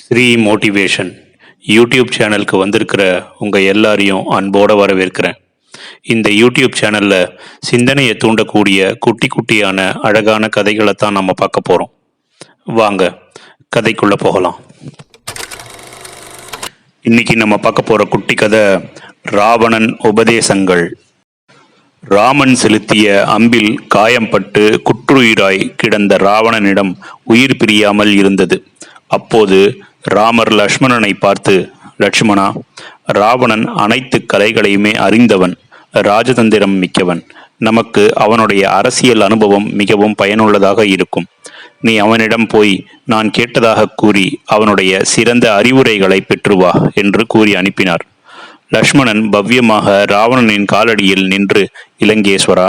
Sri motivation YouTube சேனலுக்கு வந்திருக்கிற உங்கள் எல்லாரையும் அன்போடு வரவேற்கிறேன். இந்த யூடியூப் சேனலில் சிந்தனையை தூண்டக்கூடிய குட்டி குட்டியான அழகான கதைகளை தான் நம்ம பார்க்க போகிறோம் வாங்க கதைக்குள்ளே போகலாம். இன்னைக்கு நம்ம பார்க்க போகிற குட்டி கதை ராவணன் உபதேசங்கள். ராமன் செலுத்திய அம்பில் காயம்பட்டு குற்றுயிராய் கிடந்த ராவணனிடம் உயிர் பிரியாமல் இருந்தது. அப்போது ராமர் லக்ஷ்மணனை பார்த்து லட்சுமணா ராவணன் அனைத்து கலைகளையுமே அறிந்தவன் ராஜதந்திரம் மிக்கவன். நமக்கு அவனுடைய அரசியல் அனுபவம் மிகவும் பயனுள்ளதாக இருக்கும். நீ அவனிடம் போய் நான் கேட்டதாக கூறி அவனுடைய சிறந்த அறிவுரைகளை பெற்று வா என்று கூறி அனுப்பினார். லக்ஷ்மணன் பவ்யமாக ராவணனின் காலடியில் நின்று இலங்கேஸ்வரா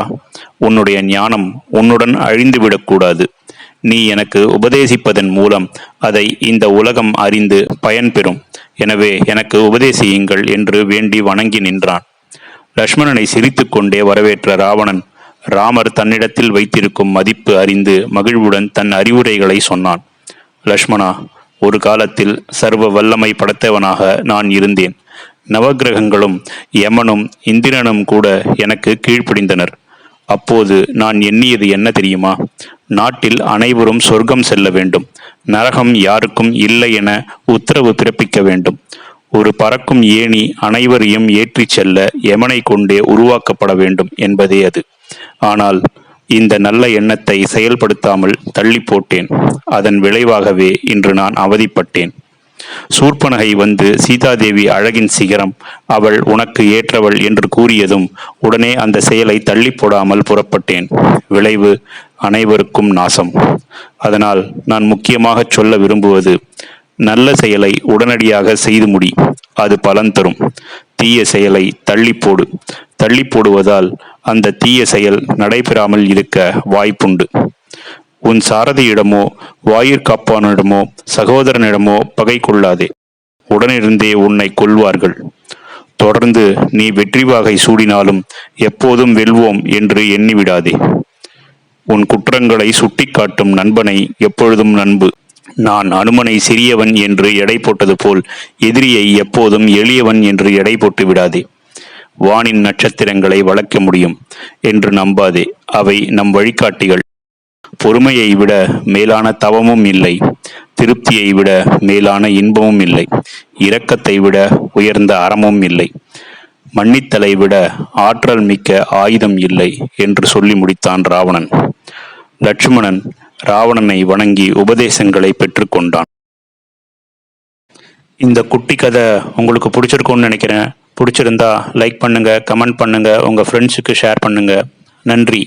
உன்னுடைய ஞானம் உன்னுடன் அழிந்துவிடக்கூடாது. நீ எனக்கு உபதேசிப்பதன் மூலம் அதை இந்த உலகம் அறிந்து பயன்பெறும். எனவே எனக்கு உபதேசியுங்கள் என்று வேண்டி வணங்கி நின்றான். லக்ஷ்மணனை சிரித்துக்கொண்டே வரவேற்ற ராவணன் ராமர் தன்னிடத்தில் வைத்திருக்கும் மதிப்பு அறிந்து மகிழ்வுடன் தன் அறிவுரைகளை சொன்னான். லக்ஷ்மணா ஒரு காலத்தில் சர்வ வல்லமை படைத்தவனாக நான் இருந்தேன். நவக்கிரகங்களும் யமனும் இந்திரனும் கூட எனக்கு கீழ்ப்பிடிந்தனர். அப்போது நான் எண்ணியது என்ன தெரியுமா? நாட்டில் அனைவரும் சொர்க்கம் செல்ல வேண்டும். நரகம் யாருக்கும் இல்லை என உத்தரவு பிறப்பிக்க வேண்டும். ஒரு பறக்கும் ஏணி அனைவரையும் ஏற்றிச் செல்ல யமனை கொண்டே உருவாக்கப்பட வேண்டும் என்பதே அது. ஆனால் இந்த நல்ல எண்ணத்தை செயல்படுத்தாமல் தள்ளி போட்டேன். அதன் விளைவாகவே இன்று நான் அவதிப்பட்டேன். சூர்பனகை வந்து சீதாதேவி அழகின் சிகரம் அவள் உனக்கு ஏற்றவள் என்று கூறியதும் உடனே அந்த செயலை தள்ளி போடாமல் புறப்பட்டேன். விளைவு அனைவருக்கும் நாசம். அதனால் நான் முக்கியமாக சொல்ல விரும்புவது நல்ல செயலை உடனடியாக செய்து முடி அது பலன் தரும். தீய செயலை தள்ளி போடு தள்ளி போடுவதால் அந்த தீய செயல் நடைபெறாமல் இருக்க வாய்ப்புண்டு. உன் சாரதியிடமோ வாயிற்காப்பானிடமோ சகோதரனிடமோ பகை கொள்ளாதே. உடனிருந்தே உன்னை கொல்வார்கள். தொடர்ந்து நீ வெற்றி வாகை சூடினாலும் எப்போதும் வெல்வோம் என்று எண்ணிவிடாதே. உன் குற்றங்களை சுட்டிக்காட்டும் நண்பனை எப்பொழுதும் நண்பு. நான் அனுமனை சிறியவன் என்று எடை போட்டது போல் எதிரியை எப்போதும் எளியவன் என்று எடை போட்டு விடாதே. வானின் நட்சத்திரங்களை வளர்க்க முடியும் என்று நம்பாதே. அவை நம் வழிகாட்டிகள். பொறுமையை விட மேலான தவமும் இல்லை. திருப்தியை விட மேலான இன்பமும் இல்லை. இரக்கத்தை விட உயர்ந்த அறமும் இல்லை. மன்னித்தலை விட ஆற்றல் மிக்க ஆயுதம் இல்லை என்று சொல்லி முடித்தான் ராவணன். லட்சுமணன் ராவணனை வணங்கி உபதேசங்களை பெற்றுக்கொண்டான் இந்த குட்டி கதை உங்களுக்கு பிடிச்சிருக்கும்னு நினைக்கிறேன். பிடிச்சிருந்தா லைக் பண்ணுங்க கமெண்ட் பண்ணுங்க உங்க ஃப்ரெண்ட்ஸுக்கு ஷேர் பண்ணுங்க. நன்றி.